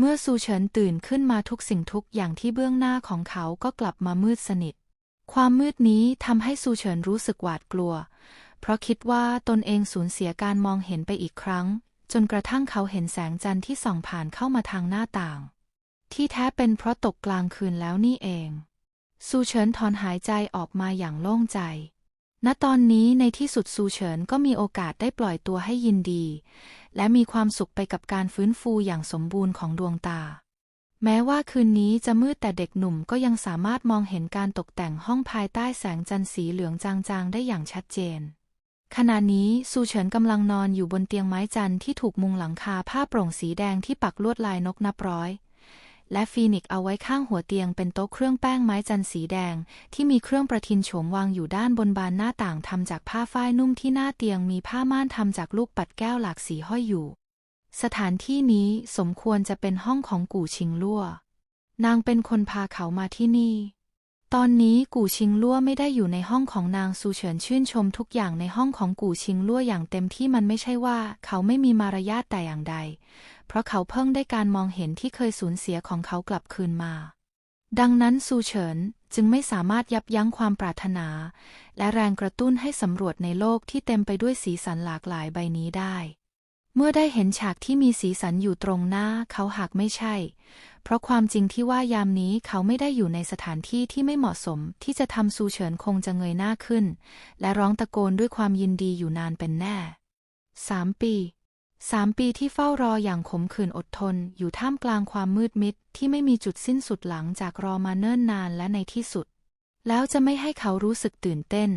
เมื่อซูเฉินตื่นขึ้นมาทุกสิ่งทุกอย่างที่เบื้องหน้าของเขาก็กลับมามืดสนิท ความมืดนี้ทำให้ซูเฉินรู้สึกหวาดกลัว เพราะคิดว่าตนเองสูญเสียการมองเห็นไปอีกครั้ง จนกระทั่งเขาเห็นแสงจันทร์ที่ส่องผ่านเข้ามาทางหน้าต่าง ที่แท้เป็นเพราะตกกลางคืนแล้วนี่เอง ซูเฉินถอนหายใจออกมาอย่างโล่งใจ ณตอนนี้ในที่สุดซูเฉินก็มีโอกาสได้ปล่อยตัวให้ยินดี และมีความสุขไปกับการฟื้นฟูอย่างสมบูรณ์ของดวงตา แม้ว่าคืนนี้จะมืดแต่เด็กหนุ่มก็ยังสามารถมองเห็นการตกแต่งห้องภายใต้แสงจันทร์สีเหลืองจางๆ ได้อย่างชัดเจน ขณะนี้ซูเฉินกำลังนอนอยู่บนเตียงไม้จันทร์ที่ถูกมุงหลังคาผ้าโปร่งสีแดงที่ปักลวดลายนกนับร้อย และฟีนิกซ์เอาไว้ข้างหัวเตียงเป็นโต๊ะเครื่องแป้งไม้จันสีแดง ที่มีเครื่องประทินโฉมวางอยู่ด้านบนบานหน้าต่างทำจากผ้าฝ้ายนุ่มที่หน้าเตียงมีผ้าม่านทำจากลูกปัดแก้วหลากสีห้อยอยู่ สถานที่นี้สมควรจะเป็นห้องของกู่ชิงลั่วนางเป็นคนพาเขามาที่นี่ ตอนนี้กู่ชิงลั่วไม่ได้อยู่ในห้องของนางซูเฉินชื่นชมทุกอย่างในห้องของกู่ชิงลั่วอย่างเต็มที่มันไม่ใช่ว่าเขาไม่มีมารยาทแต่อย่างใด เพราะเขาเพิ่งได้การมองเห็นที่เคยสูญเสียของเขากลับคืนมา ดังนั้นซูเฉินจึงไม่สามารถยับยั้งความปรารถนา และแรงกระตุ้นให้สำรวจในโลกที่เต็มไปด้วยสีสันหลากหลายใบนี้ได้ เมื่อได้เห็นฉากที่มีสีสันอยู่ตรงหน้าเขาหากไม่ใช่ เพราะความจริงที่ว่ายามนี้เขาไม่ได้อยู่ในสถานที่ที่ไม่เหมาะสม ที่จะทำซูเฉินคงจะเงยหน้าขึ้น และร้องตะโกนด้วยความยินดีอยู่นานเป็นแน่สามปีสามปีที่เฝ้ารออย่างขมขื่นอดทน อยู่ท่ามกลางความมืดมิดที่ไม่มีจุดสิ้นสุดหลังจากรอมาเนิ่นนานและในที่สุด แล้วจะไม่ให้เขารู้สึกตื่นเต้น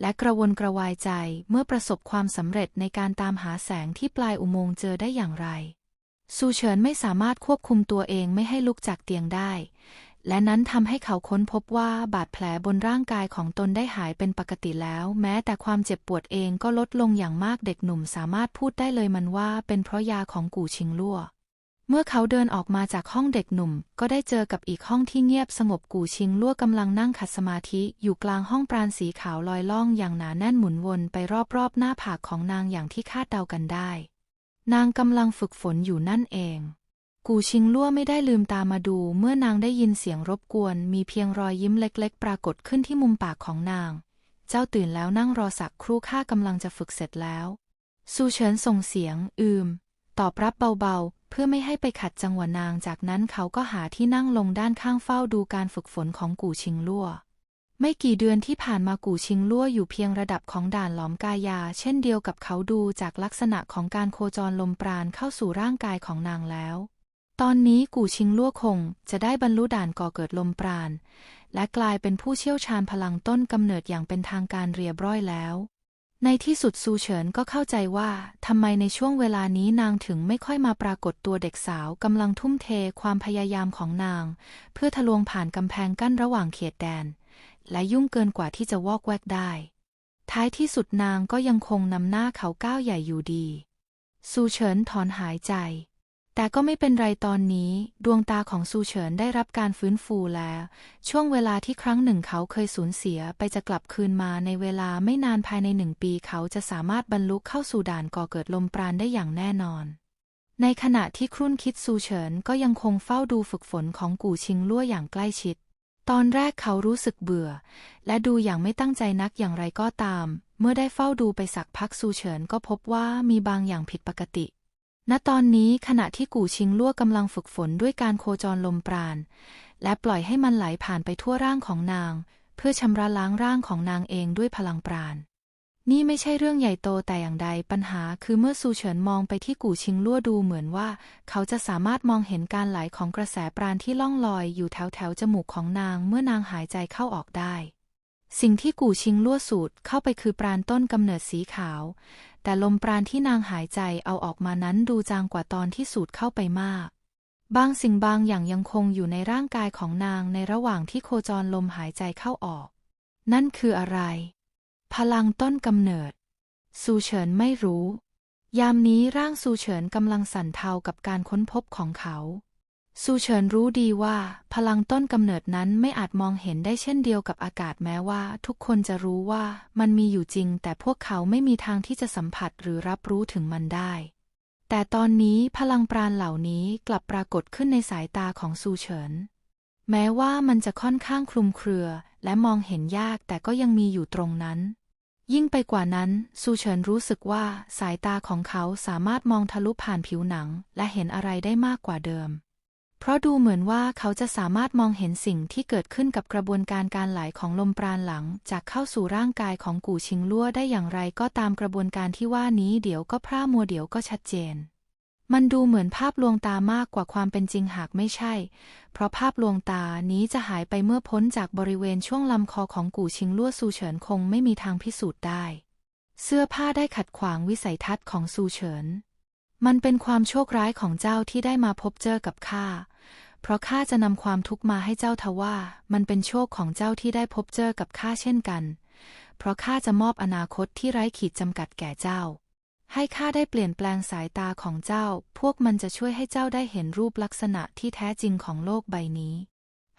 และกระวนกระวายใจเมื่อประสบความสำเร็จในการตามหาแสงที่ปลายอุโมงค์เจอได้อย่างไร ซูเฉินไม่สามารถควบคุมตัวเองไม่ให้ลุกจากเตียงได้ และนั้นทำให้เขาค้นพบว่าบาดแผลบนร่างกายของตนได้หายเป็นปกติแล้ว แม้แต่ความเจ็บปวดเองก็ลดลงอย่างมากเด็กหนุ่มสามารถพูดได้เลยมันว่าเป็นเพราะยาของกู่ชิงลั่ว เมื่อเขาเดินออกมาจากห้องเด็กหนุ่ม ก็ได้เจอกับอีกห้องที่เงียบสงบกู่ชิงลั่วกำลังนั่งขัดสมาธิ อยู่กลางห้องปราณสีขาวลอยล่องอย่างหนาแน่นหมุนวนไปรอบๆหน้าผากของนางอย่างที่คาดเดากันได้ นางกำลังฝึกฝนอยู่นั่นเอง กูชิงลั่วไม่ได้ลืมตามาดู เมื่อนางได้ยินเสียงรบกวน มีเพียงรอยยิ้มเล็ก ๆ ปรากฏขึ้นที่มุมปากของนาง เจ้าตื่นแล้วนั่งรอสักครู่ข้ากำลังจะฝึกเสร็จแล้ว ซูเฉินส่งเสียง อืม ตอบรับเบาๆ เพื่อไม่ให้ไปขัดจังหวะนาง จากนั้นเขาก็หาที่นั่งลงด้านข้างเฝ้าดูการฝึกฝนของกูชิงลั่ว ไม่กี่เดือนที่ผ่านมากูชิงลั่วอยู่เพียงระดับของด่านหลอมกายา เช่นเดียวกับเขาดูจากลักษณะของการโคจรลมปราณเข้าสู่ร่างกายของนางแล้ว ตอนนี้กูชิงลั่วคงจะได้บรรลุด่านก่อเกิดลมปราณและกลายเป็นผู้เชี่ยวชาญพลังต้นกำเนิดอย่างเป็นทางการเรียบร้อยแล้ว ในที่สุดซูเฉินก็เข้าใจว่าทำไมในช่วงเวลานี้นางถึงไม่ค่อยมาปรากฏตัวเด็กสาวกำลังทุ่มเทความพยายามของนาง เพื่อทะลวงผ่านกำแพงกั้นระหว่างเขตแดน และยุ่งเกินกว่าที่จะวอกแวกได้ ท้ายที่สุดนางก็ยังคงนำหน้าเขาก้าวใหญ่อยู่ดี ซูเฉินถอนหายใจ แต่ก็ไม่เป็นไรตอนนี้ ดวงตาของซูเฉินได้รับการฟื้นฟูแล้ว ช่วงเวลาที่ครั้งหนึ่งเขาเคยสูญเสียไปจะกลับคืนมาในเวลาไม่นานภายในหนึ่งปีเขาจะสามารถบรรลุเข้าสู่ด่านก่อเกิดลมปราณได้อย่างแน่นอน ในขณะที่ครุ่นคิดซูเฉินก็ยังคงเฝ้าดูฝึกฝนของกู่ชิงลั่วอย่างใกล้ชิด ตอนแรกเขารู้สึกเบื่อ และดูอย่างไม่ตั้งใจนักอย่างไรก็ตาม เมื่อได้เฝ้าดูไปสักพักซูเฉินก็พบว่ามีบางอย่างผิดปกติ ณตอนนี้ขณะที่กู่ชิงลั่วกำลังฝึกฝนด้วยการโคจรลมปราณ และปล่อยให้มันไหลผ่านไปทั่วร่างของนาง เพื่อชำระล้างร่างของนางเองด้วยพลังปราณ นี่ไม่ใช่เรื่องใหญ่โตแต่อย่างใดปัญหาคือเมื่อซูเฉินมองไปที่กู่ชิงลั่วดูเหมือนว่า เขาจะสามารถมองเห็นการไหลของกระแสปราณที่ล่องลอยอยู่แถวแถวจมูกของนางเมื่อนางหายใจเข้าออกได้สิ่งที่กู่ชิงลั่วสูดเข้าไปคือปราณต้นกำเนิดสีขาว แต่ลมปราณที่นางหายใจเอาออกมานั้นดูจางกว่าตอนที่สูดเข้าไปมาก บางสิ่งบางอย่างยังคงอยู่ในร่างกายของนางในระหว่างที่โคจรลมหายใจเข้าออก นั่นคืออะไร พลังต้นกำเนิด ซูเฉินไม่รู้ ยามนี้ร่างซูเฉินกำลังสั่นเทากับการค้นพบของเขา ซูเฉินรู้ดีว่า พลังต้นกำเนิดนั้นไม่อาจมองเห็นได้เช่นเดียวกับอากาศแม้ว่า ทุกคนจะรู้ว่ามันมีอยู่จริง แต่พวกเขาไม่มีทางที่จะสัมผัสหรือรับรู้ถึงมันได้ แต่ตอนนี้พลังปราณเหล่านี้กลับปรากฏขึ้นในสายตาของซูเฉิน แม้ว่ามันจะค่อนข้างคลุมเครือ และมองเห็นยากแต่ก็ยังมีอยู่ตรงนั้น ยิ่งไปกว่านั้นซูเฉินรู้สึกว่าสายตาของเขาสามารถมองทะลุผ่านผิวหนัง และเห็นอะไรได้มากกว่าเดิม เพราะดูเหมือนว่าเขาจะสามารถมองเห็นสิ่งที่เกิดขึ้นกับกระบวนการการไหลของลมปราณหลัง จากเข้าสู่ร่างกายของกู่ชิงลั่วได้อย่างไรก็ตามกระบวนการที่ว่านี้เดี๋ยวก็พร่ามัวเดี๋ยวก็ชัดเจน มันดูเหมือนภาพลวงตามากกว่าความเป็นจริงหากไม่ใช่ เพราะภาพลวงตานี้จะหายไปเมื่อพ้นจากบริเวณช่วงลำคอของกู่ชิงลั่วซูเฉินคงไม่มีทางพิสูจน์ได้ เสื้อผ้าได้ขัดขวางวิสัยทัศน์ของซูเฉิน มันเป็นความโชคร้ายของเจ้าที่ได้มาพบเจอกับข้า เพราะข้าจะนำความทุกข์มาให้เจ้าทว่า มันเป็นโชคของเจ้าที่ได้พบเจอกับข้าเช่นกัน เพราะข้าจะมอบอนาคตที่ไร้ขีดจำกัดแก่เจ้า ให้ข้าได้เปลี่ยนแปลงสายตาของเจ้า พวกมันจะช่วยให้เจ้าได้เห็นรูปลักษณะที่แท้จริงของโลกใบนี้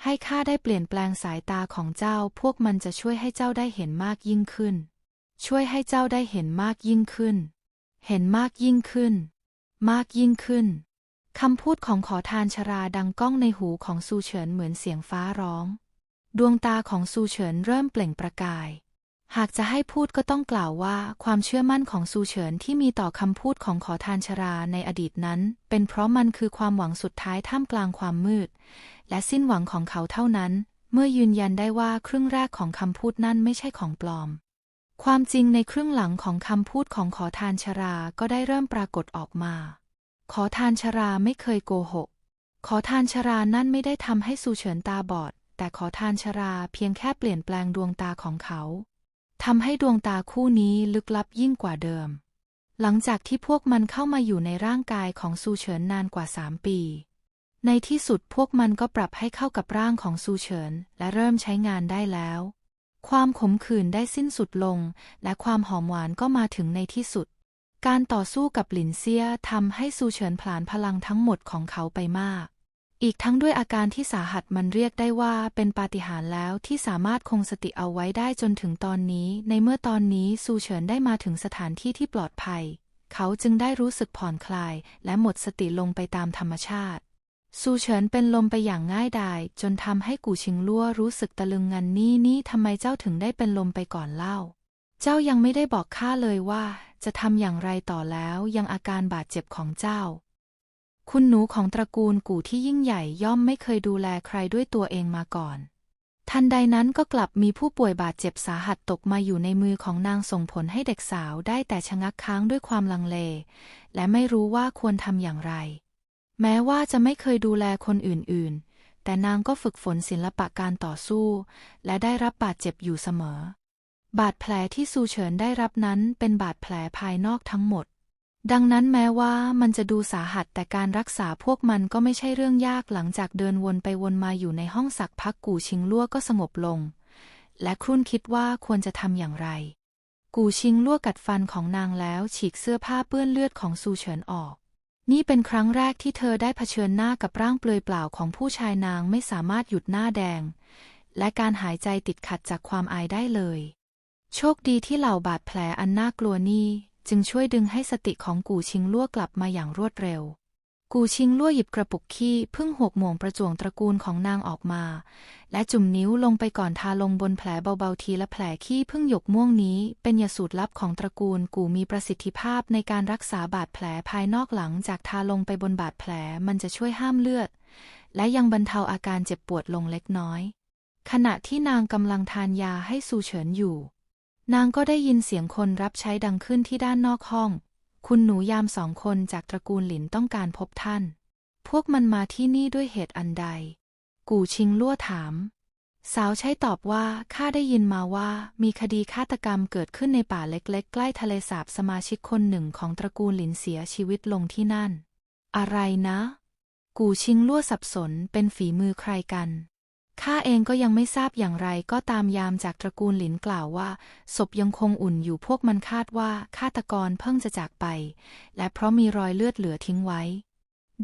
ให้ข้าได้เปลี่ยนแปลงสายตาของเจ้า พวกมันจะช่วยให้เจ้าได้เห็นมากยิ่งขึ้น ช่วยให้เจ้าได้เห็นมากยิ่งขึ้น เห็นมากยิ่งขึ้น มากยิ่งขึ้น คำพูดของขอทานชราดังก้องในหูของซูเฉินเหมือนเสียงฟ้าร้อง ดวงตาของซูเฉินเริ่มเปล่งประกาย หากจะให้พูดก็ต้องกล่าวว่าความเชื่อมั่นของซูเฉินที่มีต่อคำพูดของขอทานชราในอดีตนั้น เป็นเพราะมันคือความหวังสุดท้ายท่ามกลางความมืด และสิ้นหวังของเขาเท่านั้น เมื่อยืนยันได้ว่าครึ่งแรกของคำพูดนั่นไม่ใช่ของปลอม ความจริงในครึ่งหลังของคำพูดของขอทานชราก็ได้เริ่มปรากฏออกมา ขอทานชราไม่เคยโกหก ขอทานชรานั่นไม่ได้ทำให้ซูเฉินตาบอด แต่ขอทานชราเพียงแค่เปลี่ยนแปลงดวงตาของเขาทำให้ดวงตาคู่นี้ลึกลับยิ่งกว่าเดิม หลังจากที่พวกมันเข้ามาอยู่ในร่างกายของซูเฉินนานกว่าสามปี ในที่สุดพวกมันก็ปรับให้เข้ากับร่างของซูเฉินและเริ่มใช้งานได้แล้ว ความขมขื่นได้สิ้นสุดลง และความหอมหวานก็มาถึงในที่สุด การต่อสู้กับหลินเซียทำให้ซูเฉินผลาญพลังทั้งหมดของเขาไปมาก อีกทั้งด้วยอาการที่สาหัสมันเรียกได้ว่าเป็นปาฏิหาริย์แล้วที่สามารถคงสติเอาไว้ได้จนถึงตอนนี้ ในเมื่อตอนนี้ซูเฉินได้มาถึงสถานที่ที่ปลอดภัย เขาจึงได้รู้สึกผ่อนคลาย และหมดสติลงไปตามธรรมชาติซูเฉินเป็นลมไปอย่างง่ายดาย จนทำให้กูชิงลั่วรู้สึกตะลึงงันนี่นี่ทำไมเจ้าถึงได้เป็นลมไปก่อนเล่า เจ้ายังไม่ได้บอกข้าเลยว่าจะทำอย่างไรต่อแล้วยังอาการบาดเจ็บของเจ้า คุณหนูของตระกูลกู่ที่ยิ่งใหญ่ย่อมไม่เคยดูแลใครด้วยตัวเองมาก่อน ทันใดนั้นก็กลับมีผู้ป่วยบาดเจ็บสาหัสตกมาอยู่ในมือของนางส่งผลให้เด็กสาวได้แต่ชะงักค้างด้วยความลังเล และไม่รู้ว่าควรทำอย่างไร แม้ว่าจะไม่เคยดูแลคนอื่นๆ แต่นางก็ฝึกฝนศิลปะการต่อสู้ และได้รับบาดเจ็บอยู่เสมอ บาดแผลที่ซูเฉินได้รับนั้นเป็นบาดแผลภายนอกทั้งหมด ดังนั้นแม้ว่ามันจะดูสาหัสแต่การรักษาพวกมันก็ไม่ใช่เรื่องยากหลังจากเดินวนไปวนมาอยู่ในห้องสักพักกูชิงลั่วก็สงบลง และครุ่นคิดว่าควรจะทำอย่างไร กูชิงลั่วกัดฟันของนางแล้วฉีกเสื้อผ้าเปื้อนเลือดของซูเฉินออกนี่เป็นครั้งแรกที่เธอได้เผชิญหน้ากับร่างเปลือยเปล่าของผู้ชายนางไม่สามารถหยุดหน้าแดง และการหายใจติดขัดจากความอายได้เลย โชคดีที่เหล่าบาดแผลอันน่ากลัวนี่จึงช่วยดึงให้สติของกูชิงลั่วกลับมาอย่างรวดเร็ว กูชิงลั่วหยิบกระปุกขี้พึ่งหกโมงประจวงตระกูลของนางออกมา และจุ่มนิ้วลงไปก่อนทาลงบนแผลเบาๆทีละแผลขี้พึ่งหยกม่วงนี้ เป็นยาสูตรลับของตระกูลกูมีประสิทธิภาพในการรักษาบาดแผลภายนอกหลังจากทาลงไปบนบาดแผลมันจะช่วยห้ามเลือด และยังบรรเทาอาการเจ็บปวดลงเล็กน้อย ขณะที่นางกำลังทานยาให้ซูเฉินอยู่ นางก็ได้ยินเสียงคนรับใช้ดังขึ้นที่ด้านนอกห้อง คุณหนูยามสองคนจากตระกูลหลินต้องการพบท่าน พวกมันมาที่นี่ด้วยเหตุอันใด กูชิงลั่วถาม สาวใช้ตอบว่าข้าได้ยินมาว่ามีคดีฆาตกรรมเกิดขึ้นในป่าเล็กๆ ใกล้ทะเลสาบสมาชิกคนหนึ่งของตระกูลหลินเสียชีวิตลงที่นั่น อะไรนะ กูชิงลั่วสับสนเป็นฝีมือใครกัน ข้าเองก็ยังไม่ทราบอย่างไรก็ตามยามจากตระกูลหลินกล่าวว่า ศพยังคงอุ่นอยู่พวกมันคาดว่าฆาตกรเพิ่งจะจากไป และเพราะมีรอยเลือดเหลือทิ้งไว้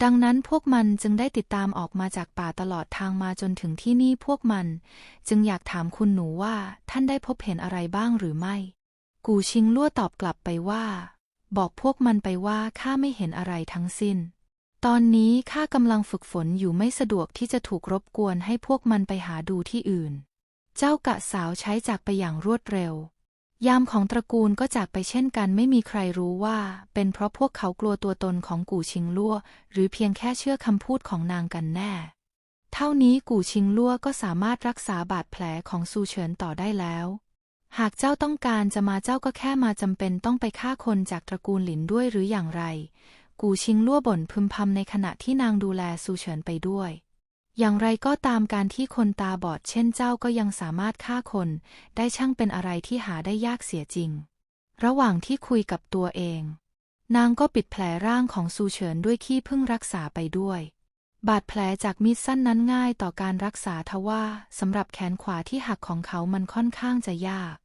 ดังนั้นพวกมันจึงได้ติดตามออกมาจากป่าตลอดทางมาจนถึงที่นี่พวกมัน จึงอยากถามคุณหนูว่าท่านได้พบเห็นอะไรบ้างหรือไม่ กูชิงลั่วตอบกลับไปว่า บอกพวกมันไปว่าข้าไม่เห็นอะไรทั้งสิ้น ตอนนี้ข้ากำลังฝึกฝนอยู่ไม่สะดวกที่จะถูกรบกวนให้พวกมันไปหาดูที่อื่น เจ้ากะสาวใช้จากไปอย่างรวดเร็ว ยามของตระกูลก็จากไปเช่นกันไม่มีใครรู้ว่า เป็นเพราะพวกเขากลัวตัวตนของกู่ชิงลั่วหรือเพียงแค่เชื่อคำพูดของนางกันแน่ เท่านี้กู่ชิงลั่วก็สามารถรักษาบาดแผลของซูเฉินต่อได้แล้ว หากเจ้าต้องการจะมาเจ้าก็แค่มาจำเป็นต้องไปฆ่าคนจากตระกูลหลินด้วยหรืออย่างไร กูชิงลั่วบ่นพึมพำในขณะที่นางดูแลซูเฉินไปด้วย อย่างไรก็ตามการที่คนตาบอดเช่นเจ้าก็ยังสามารถฆ่าคน ได้ช่างเป็นอะไรที่หาได้ยากเสียจริง ระหว่างที่คุยกับตัวเอง นางก็ปิดแผลร่างของซูเฉินด้วยขี้พึ่งรักษาไปด้วยบาดแผลจากมีดสั้นนั้นง่ายต่อการรักษาทว่าสำหรับแขนขวาที่หักของเขามันค่อนข้างจะยาก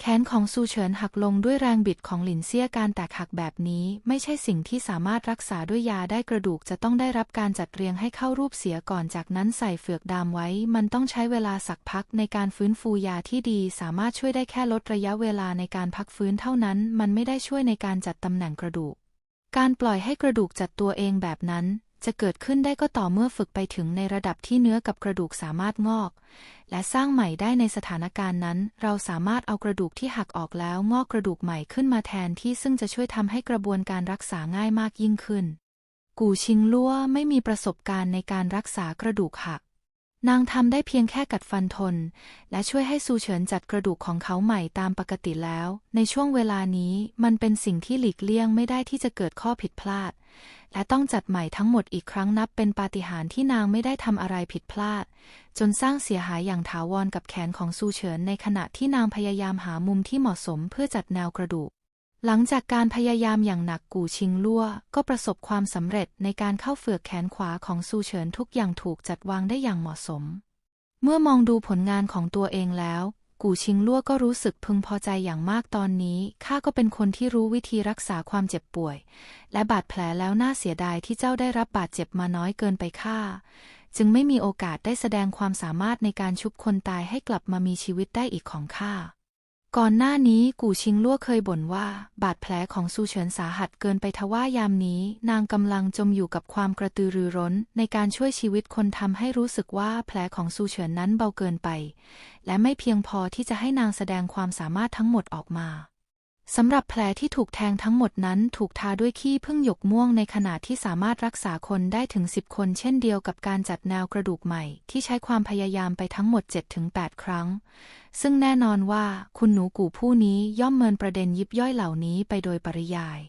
แขนของซูเฉินหักลงด้วยแรงบิดของหลินเซี่ยการแตกหักแบบนี้ ไม่ใช่สิ่งที่สามารถรักษาด้วยยาได้กระดูกจะต้องได้รับการจัดเรียงให้เข้ารูปเสียก่อนจากนั้นใส่เฟือกดามไว้ มันต้องใช้เวลาสักพักในการฟื้นฟูยาที่ดี สามารถช่วยได้แค่ลดระยะเวลาในการพักฟื้นเท่านั้น มันไม่ได้ช่วยในการจัดตำแหน่งกระดูก การปล่อยให้กระดูกจัดตัวเองแบบนั้น จะเกิดขึ้นได้ก็ต่อเมื่อฝึกไปถึงในระดับที่เนื้อกับกระดูกสามารถงอก และสร้างใหม่ได้ในสถานการณ์นั้น เราสามารถเอากระดูกที่หักออกแล้วงอกกระดูกใหม่ขึ้นมาแทนที่ซึ่งจะช่วยทำให้กระบวนการรักษาง่ายมากยิ่งขึ้น กูชิงลั่วไม่มีประสบการณ์ในการรักษากระดูกหัก นางทำได้เพียงแค่กัดฟันทน และช่วยให้ซูเฉินจัดกระดูกของเขาใหม่ตามปกติแล้ว ในช่วงเวลานี้มันเป็นสิ่งที่หลีกเลี่ยงไม่ได้ที่จะเกิดข้อผิดพลาด และต้องจัดใหม่ทั้งหมดอีกครั้งนับเป็นปาฏิหาริย์ที่นางไม่ได้ทำอะไรผิดพลาด จนสร้างเสียหายอย่างถาวรกับแขนของซูเฉินในขณะที่นางพยายามหามุมที่เหมาะสมเพื่อจัดแนวกระดูก หลังจากการพยายามอย่างหนักกู่ชิงลั่ว ก็ประสบความสำเร็จในการเข้าเฝือกแขนขวาของซูเฉินทุกอย่างถูกจัดวางได้อย่างเหมาะสมเมื่อมองดูผลงานของตัวเองแล้ว กูชิงลั่วก็รู้สึกพึงพอใจอย่างมากตอนนี้ ข้าก็เป็นคนที่รู้วิธีรักษาความเจ็บป่วย และบาดแผลแล้วน่าเสียดายที่เจ้าได้รับบาดเจ็บมาน้อยเกินไปข้าจึงไม่มีโอกาสได้แสดงความสามารถในการชุบคนตายให้กลับมามีชีวิตได้อีกของข้า ก่อนหน้านี้กู่ชิงลั่วเคยบ่นว่า บาดแผลของซูเฉินสาหัสเกินไปทว่ายามนี้ นางกำลังจมอยู่กับความกระตือรือร้น ในการช่วยชีวิตคนทำให้รู้สึกว่าแผลของซูเฉินนั้นเบาเกินไป และไม่เพียงพอที่จะให้นางแสดงความสามารถทั้งหมดออกมา สำหรับแผลที่ถูกแทงทั้งหมดนั้นถูกทาด้วยขี้พึ่งหยกม่วงในขณะที่สามารถรักษาคนได้ถึง 10 คนเช่นเดียวกับการจัดแนวกระดูกใหม่ ที่ใช้ความพยายามไปทั้งหมด 7-8 ครั้ง ซึ่งแน่นอนว่าคุณหนูกู่ผู้นี้ย่อมเมินประเด็นยิบย่อยเหล่านี้ไปโดยปริยาย